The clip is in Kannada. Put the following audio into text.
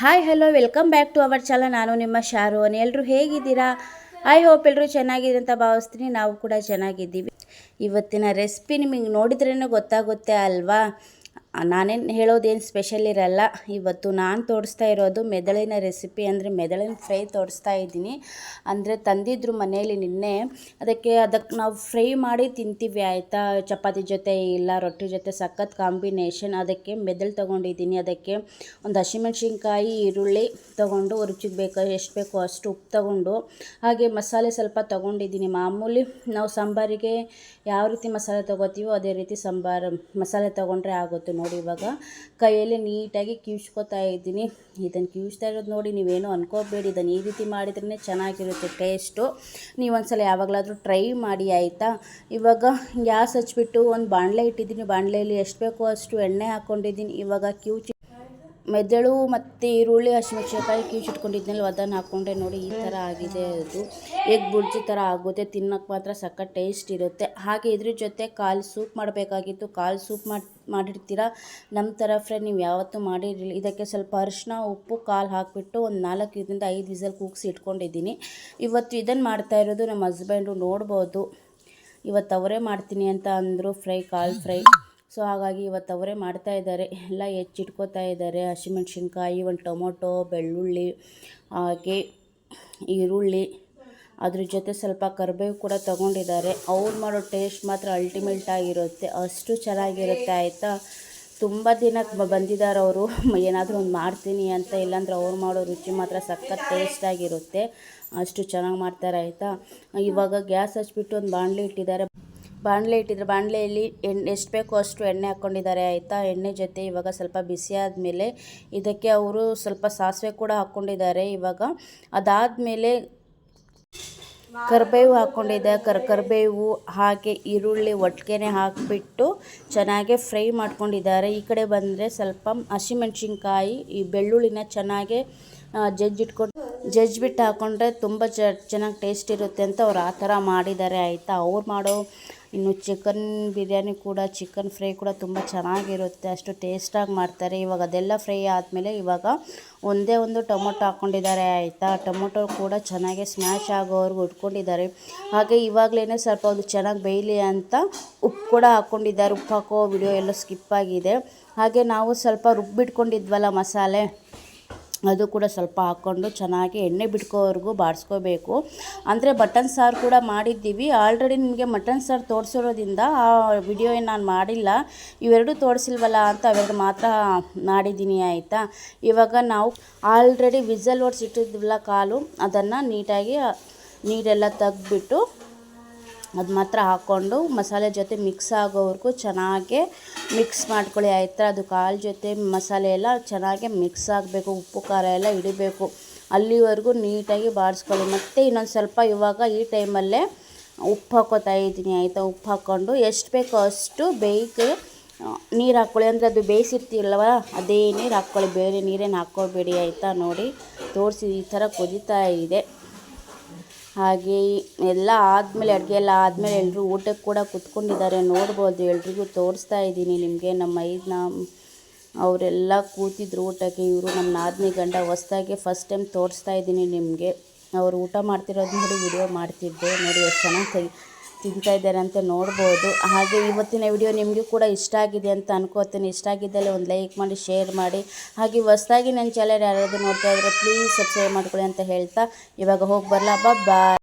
Hi hello welcome back to our channel ನಾನು ನಿಮ್ಮ ಶಾರೋನ್ ಎಲ್ಲರೂ ಹೇಗಿದ್ದೀರಾ? ಐ ಹೋಪ್ ಎಲ್ಲರೂ ಚೆನ್ನಾಗಿದೆ ಅಂತ ಭಾವಿಸ್ತೀನಿ. ನಾವು ಕೂಡ ಚೆನ್ನಾಗಿದ್ದೀವಿ. ಇವತ್ತಿನ ರೆಸಿಪಿ ನಿಮಗೆ ನೋಡಿದ್ರೇ ಗೊತ್ತಾಗುತ್ತೆ ಅಲ್ವಾ? ನಾನೇನು ಹೇಳೋದೇನು ಸ್ಪೆಷಲ್ ಇರಲ್ಲ. ಇವತ್ತು ನಾನು ತೋರಿಸ್ತಾ ಇರೋದು ಮೆದಳಿನ ರೆಸಿಪಿ ಅಂದರೆ ಮೆದಳಿನ ಫ್ರೈ ತೋರಿಸ್ತಾ ಇದ್ದೀನಿ. ಅಂದರೆ ತಂದಿದ್ರು ಮನೆಯಲ್ಲಿ ನಿನ್ನೆ. ಅದಕ್ಕೆ ಅದಕ್ಕೆ ನಾವು ಫ್ರೈ ಮಾಡಿ ತಿಂತೀವಿ ಆಯಿತಾ? ಚಪಾತಿ ಜೊತೆ ಇಲ್ಲ, ರೊಟ್ಟಿ ಜೊತೆ ಸಖತ್ ಕಾಂಬಿನೇಷನ್ ಅದಕ್ಕೆ ಮೆದಳು ತೊಗೊಂಡಿದ್ದೀನಿ. ಅದಕ್ಕೆ ಒಂದು ಹಸಿಮೆಣ್ಸಿನ್ಕಾಯಿ, ಈರುಳ್ಳಿ ತೊಗೊಂಡು ರುಚಿಗೆ ಬೇಕು, ಎಷ್ಟು ಬೇಕೋ ಅಷ್ಟು ಉಪ್ಪು ತೊಗೊಂಡು. ಹಾಗೆ ಮಸಾಲೆ ಸ್ವಲ್ಪ ತೊಗೊಂಡಿದ್ದೀನಿ. ಮಾಮೂಲಿ ನಾವು ಸಾಂಬಾರಿಗೆ ಯಾವ ರೀತಿ ಮಸಾಲೆ ತೊಗೋತೀವೋ ಅದೇ ರೀತಿ ಸಾಂಬಾರು ಮಸಾಲೆ ತೊಗೊಂಡ್ರೆ ಆಗುತ್ತೆ ನೋಡಿ ಇವಾಗ ಕೈಯಲ್ಲಿ ನೀಟಾಗಿ ಕಿವ್ಚ್ಕೊತಾ ಇದ್ದೀನಿ. ಇದನ್ನು ಕಿವ್ಚ್ತಾ ಇರೋದು ನೋಡಿ ನೀವೇನು ಅನ್ಕೋಬೇಡಿ. ಇದನ್ನು ಈ ರೀತಿ ಮಾಡಿದ್ರೇ ಚೆನ್ನಾಗಿರುತ್ತೆ ಟೇಸ್ಟು. ನೀವು ಒಂದ್ಸಲ ಯಾವಾಗಲಾದರೂ ಟ್ರೈ ಮಾಡಿ, ಆಯಿತಾ? ಇವಾಗ ಗ್ಯಾಸ್ ಹಚ್ಬಿಟ್ಟು ಒಂದು ಬಾಣಲೆ ಇಟ್ಟಿದ್ದೀನಿ. ಬಾಣಲೆಯಲ್ಲಿ ಎಷ್ಟು ಬೇಕೋ ಅಷ್ಟು ಎಣ್ಣೆ ಹಾಕ್ಕೊಂಡಿದ್ದೀನಿ ಇವಾಗ ಕಿವ್ಚಿ ಮೆದುಳು ಮತ್ತು ಈರುಳ್ಳಿ ಹಸಿಮೆಣ್ಸಿನ್ಕಾಯಿ ಕಿವುಚಿಟ್ಕೊಂಡಿದ್ನಲ್ಲ, ಅದನ್ನು ಹಾಕ್ಕೊಂಡೆ ನೋಡಿ ಈ ಥರ ಆಗಿದೆ ಅದು. ಎಗ್ ಬುರ್ಜಿ ಥರ ಆಗುತ್ತೆ ತಿನ್ನೋಕ್ಕೆ ಮಾತ್ರ ಸಖತ್ ಟೇಸ್ಟ್ ಇರುತ್ತೆ. ಹಾಗೆ ಇದ್ರ ಜೊತೆ ಕಾಲು ಸೂಪ್ ಮಾಡಬೇಕಾಗಿತ್ತು. ಕಾಲು ಸೂಪ್ ಮಾಡಿ, ಮಾಡಿರ್ತೀರ? ನಮ್ಮ ಥರ ಫ್ರೆಂಡ್ ನೀವು ಯಾವತ್ತೂ ಮಾಡಿರಲಿಲ್ಲ. ಇದಕ್ಕೆ ಸ್ವಲ್ಪ ಅರಿಶಿನ ಉಪ್ಪು, ಕಾಲು ಹಾಕಿಬಿಟ್ಟು ಒಂದು ನಾಲ್ಕರಿಂದ ಐದು ವಿಸಲ್ ಕೂಗಿಸಿ ಇಟ್ಕೊಂಡಿದ್ದೀನಿ. ಇವತ್ತು ಇದನ್ನು ಮಾಡ್ತಾ ಇರೋದು ನಮ್ಮ ಹಸ್ಬೆಂಡು ನೋಡ್ಬೋದು. ಇವತ್ತು ಅವರೇ ಮಾಡ್ತೀನಿ ಅಂತ ಅಂದರು ಫ್ರೈ ಕಾಲು ಫ್ರೈ ಸೊ ಹಾಗಾಗಿ ಇವತ್ತು ಅವರೇ ಮಾಡ್ತಾ ಇದ್ದಾರೆ. ಎಲ್ಲ ಹೆಚ್ಚಿಟ್ಕೋತಾ ಇದ್ದಾರೆ. ಹಸಿಮೆಣ್ಸಿನ್ಕಾಯಿ, ಒಂದು ಟೊಮೊಟೊ, ಬೆಳ್ಳುಳ್ಳಿ, ಹಾಗೆ ಈರುಳ್ಳಿ. ಅದ್ರ ಜೊತೆ ಸ್ವಲ್ಪ ಕರಿಬೇವು ಕೂಡ ತೊಗೊಂಡಿದ್ದಾರೆ. ಅವ್ರು ಮಾಡೋ ಟೇಸ್ಟ್ ಮಾತ್ರ ಅಲ್ಟಿಮೇಟ್ ಆಗಿರುತ್ತೆ. ಅಷ್ಟು ಚೆನ್ನಾಗಿರುತ್ತೆ, ಆಯಿತಾ? ತುಂಬ ದಿನಕ್ಕೆ ಬಂದಿದ್ದಾರೆ ಅವರು. ಏನಾದರೂ ಒಂದು ಮಾಡ್ತೀನಿ ಅಂತ, ಇಲ್ಲಾಂದ್ರೆ ಅವ್ರು ಮಾಡೋ ರುಚಿ ಮಾತ್ರ ಸಖತ್ ಟೇಸ್ಟಾಗಿರುತ್ತೆ ಅಷ್ಟು ಚೆನ್ನಾಗಿ ಮಾಡ್ತಾರೆ, ಆಯಿತಾ? ಇವಾಗ ಗ್ಯಾಸ್ ಹಚ್ಬಿಟ್ಟು ಒಂದು ಬಾಣಲಿ ಇಟ್ಟಿದ್ದಾರೆ. ಬಾಣಲೆ ಇಟ್ಟಿದ್ರೆ. ಬಾಣಲೆಯಲ್ಲಿ ಎಣ್ಣೆ ಎಷ್ಟು ಬೇಕೋ ಅಷ್ಟು ಎಣ್ಣೆ ಹಾಕ್ಕೊಂಡಿದ್ದಾರೆ. ಆಯಿತಾ? ಎಣ್ಣೆ ಜೊತೆ ಇವಾಗ ಸ್ವಲ್ಪ ಬಿಸಿ ಆದಮೇಲೆ ಇದಕ್ಕೆ ಅವರು ಸ್ವಲ್ಪ ಸಾಸಿವೆ ಕೂಡ ಹಾಕ್ಕೊಂಡಿದ್ದಾರೆ ಇವಾಗ. ಅದಾದಮೇಲೆ ಕರಿಬೇವು ಹಾಕ್ಕೊಂಡಿದ್ದೆ. ಕರ್, ಕರಿಬೇವು ಹಾಗೆ ಈರುಳ್ಳಿ ಒಟ್ಟಿಗೆನೆ ಹಾಕಿಬಿಟ್ಟು ಚೆನ್ನಾಗಿ ಫ್ರೈ ಮಾಡ್ಕೊಂಡಿದ್ದಾರೆ. ಈ ಕಡೆ ಬಂದರೆ ಸ್ವಲ್ಪ ಹಸಿಮೆಣ್ಸಿನ್ಕಾಯಿ, ಈ ಬೆಳ್ಳುಳ್ಳಿನ ಚೆನ್ನಾಗೆ ಜಜ್ಜಿಟ್ಕೊಂಡು, ಜಜ್ಜಿಬಿಟ್ಟು ಹಾಕ್ಕೊಂಡ್ರೆ ತುಂಬ ಚೆನ್ನಾಗಿ ಟೇಸ್ಟ್ ಇರುತ್ತೆ ಅಂತ ಅವ್ರು ಆ ಥರ ಮಾಡಿದ್ದಾರೆ. ಆಯಿತಾ? ಅವ್ರು ಮಾಡೋ ಇನ್ನು ಚಿಕನ್ ಬಿರಿಯಾನಿ ಕೂಡ ಚಿಕನ್ ಫ್ರೈ ಕೂಡ ತುಂಬ ಚೆನ್ನಾಗಿರುತ್ತೆ. ಅಷ್ಟು ಟೇಸ್ಟಾಗಿ ಮಾಡ್ತಾರೆ. ಇವಾಗ ಅದೆಲ್ಲ ಫ್ರೈ ಆದಮೇಲೆ ಇವಾಗ ಒಂದೇ ಒಂದು ಟೊಮೊಟೊ ಹಾಕ್ಕೊಂಡಿದ್ದಾರೆ ಆಯಿತಾ? ಟೊಮೊಟೊ ಕೂಡ ಚೆನ್ನಾಗಿ ಸ್ಮ್ಯಾಶ್ ಆಗೋವರೆಗೂ ಉಟ್ಕೊಂಡಿದ್ದಾರೆ. ಹಾಗೆ ಇವಾಗಲೇ ಸ್ವಲ್ಪ ಅದು ಚೆನ್ನಾಗಿ ಬೇಯಲಿ ಅಂತ ಉಪ್ಪು ಕೂಡ ಹಾಕ್ಕೊಂಡಿದ್ದಾರೆ ಉಪ್ಪು ಹಾಕೋ ವಿಡಿಯೋ ಎಲ್ಲ ಸ್ಕಿಪ್ ಆಗಿದೆ. ಹಾಗೆ ನಾವು ಸ್ವಲ್ಪ ರುಬ್ಬಿಟ್ಕೊಂಡಿದ್ವಲ್ಲ ಮಸಾಲೆ? ಅದು ಕೂಡ ಸ್ವಲ್ಪ ಹಾಕ್ಕೊಂಡು ಚೆನ್ನಾಗಿ ಎಣ್ಣೆ ಬಿಟ್ಕೋವರೆಗೂ ಬಾಡಿಸ್ಕೋಬೇಕು ಅಂದರೆ ಮಟನ್ ಸಾರು ಕೂಡ ಮಾಡಿದ್ದೀವಿ. ಆಲ್ರೆಡಿ ನಿಮಗೆ ಮಟನ್ ಸಾರು ತೋರಿಸಿರೋದ್ರಿಂದ ಆ ವಿಡಿಯೋ ನಾನು ಮಾಡಿಲ್ಲ. ಇವೆರಡು ತೋರಿಸಿಲ್ವಲ್ಲ ಅಂತ ಅವೆರಡು ಮಾತ್ರ ಮಾಡಿದ್ದೀನಿ, ಆಯಿತಾ? ಇವಾಗ ನಾವು ಆಲ್ರೆಡಿ ವಿಸಲ್ ಓಡಿಸಿಟ್ಟಿದ್ವಲ್ಲ ಕಾಲು, ಅದನ್ನು ನೀಟಾಗಿ, ನೀರೆಲ್ಲ ತೆಗ್ದುಬಿಟ್ಟು ಅದು ಮಾತ್ರ ಹಾಕ್ಕೊಂಡು ಮಸಾಲೆ ಜೊತೆ ಮಿಕ್ಸ್ ಆಗೋವರೆಗೂ ಚೆನ್ನಾಗೆ ಮಿಕ್ಸ್ ಮಾಡ್ಕೊಳ್ಳಿ. ಆಯಿತಾ ಅದು ಕಾಲು ಜೊತೆ ಮಸಾಲೆ ಎಲ್ಲ ಚೆನ್ನಾಗೆ ಮಿಕ್ಸ್ ಆಗಬೇಕು, ಉಪ್ಪು, ಖಾರ ಎಲ್ಲ ಹಿಡಿಬೇಕು. ಅಲ್ಲಿವರೆಗೂ ನೀಟಾಗಿ ಬಾಡಿಸ್ಕೊಳ್ಳಿ ಮತ್ತು ಇನ್ನೊಂದು ಸ್ವಲ್ಪ ಇವಾಗ ಈ ಟೈಮಲ್ಲೇ ಉಪ್ಪು ಹಾಕೋತಾ ಇದ್ದೀನಿ. ಆಯಿತಾ? ಉಪ್ಪು ಹಾಕ್ಕೊಂಡು ಎಷ್ಟು ಬೇಕೋ ಅಷ್ಟು ಬೇಯ್ಕೆ ನೀರು ಹಾಕ್ಕೊಳ್ಳಿ. ಅಂದರೆ ಅದು ಬೇಯಿಸಿರ್ತೀರಲ್ವ? ಅದೇ ನೀರು ಹಾಕ್ಕೊಳ್ಳಿ. ಬೇರೆ ನೀರೇನು ಹಾಕ್ಕೊಳ್ಬೇಡಿ ಆಯಿತಾ? ನೋಡಿ, ತೋರಿಸಿ ಈ ಥರ ಕುದೀತಾ ಇದೆ. ಹಾಗೆ ಎಲ್ಲ ಆದಮೇಲೆ, ಅಡುಗೆ ಎಲ್ಲ ಆದಮೇಲೆ ಎಲ್ಲರೂ ಊಟಕ್ಕೆ ಕೂಡ ಕೂತ್ಕೊಂಡಿದ್ದಾರೆ. ನೋಡ್ಬೋದು, ಎಲ್ರಿಗೂ ತೋರಿಸ್ತಾ ಇದ್ದೀನಿ ನಿಮಗೆ. ನಮ್ಮ ಮೈದನ ಅವರೆಲ್ಲ ಕೂತಿದ್ರು ಊಟಕ್ಕೆ. ಇವರು ನಮ್ಮ ನಾದಿನಿ ಗಂಡ ಹೊಸ್ದಾಗಿ ಫಸ್ಟ್ ಟೈಮ್ ತೋರಿಸ್ತಾ ಇದ್ದೀನಿ ನಿಮಗೆ. ಅವರು ಊಟ ಮಾಡ್ತಿರೋದು ನೋಡಿ ವಿಡಿಯೋ ಮಾಡ್ತಿದ್ದೆ. ನೋಡಿ, ಎಷ್ಟು ಚೆನ್ನಾಗಿ ತೆಗಿ ತಿಂತಾ ಇದ್ದಾರೆ ಅಂತ ನೋಡ್ಬೋದು. ಹಾಗೆ ಇವತ್ತಿನ ವಿಡಿಯೋ ನಿಮಗೆ ಕೂಡ ಇಷ್ಟ ಆಗಿದೆ ಅಂತ ಅನ್ಕೋತೀನಿ. ಇಷ್ಟ ಆಗಿದ್ದಲ್ಲಿ ಒಂದು ಲೈಕ್ ಮಾಡಿ ಶೇರ್ ಮಾಡಿ. ಹಾಗೆ ಹೊಸದಾಗಿ ನನ್ನ ಚಾನಲ್ ಯಾರಾದರೂ ನೋಡ್ತಾ ಇದ್ದರೆ ಪ್ಲೀಸ್ ಸಬ್ಸ್ಕ್ರೈಬ್ ಮಾಡ್ಕೊಳ್ಳಿ ಅಂತ ಹೇಳ್ತಾ ಇವಾಗ ಹೋಗಿ ಬರಲಾ. ಬಾಯ್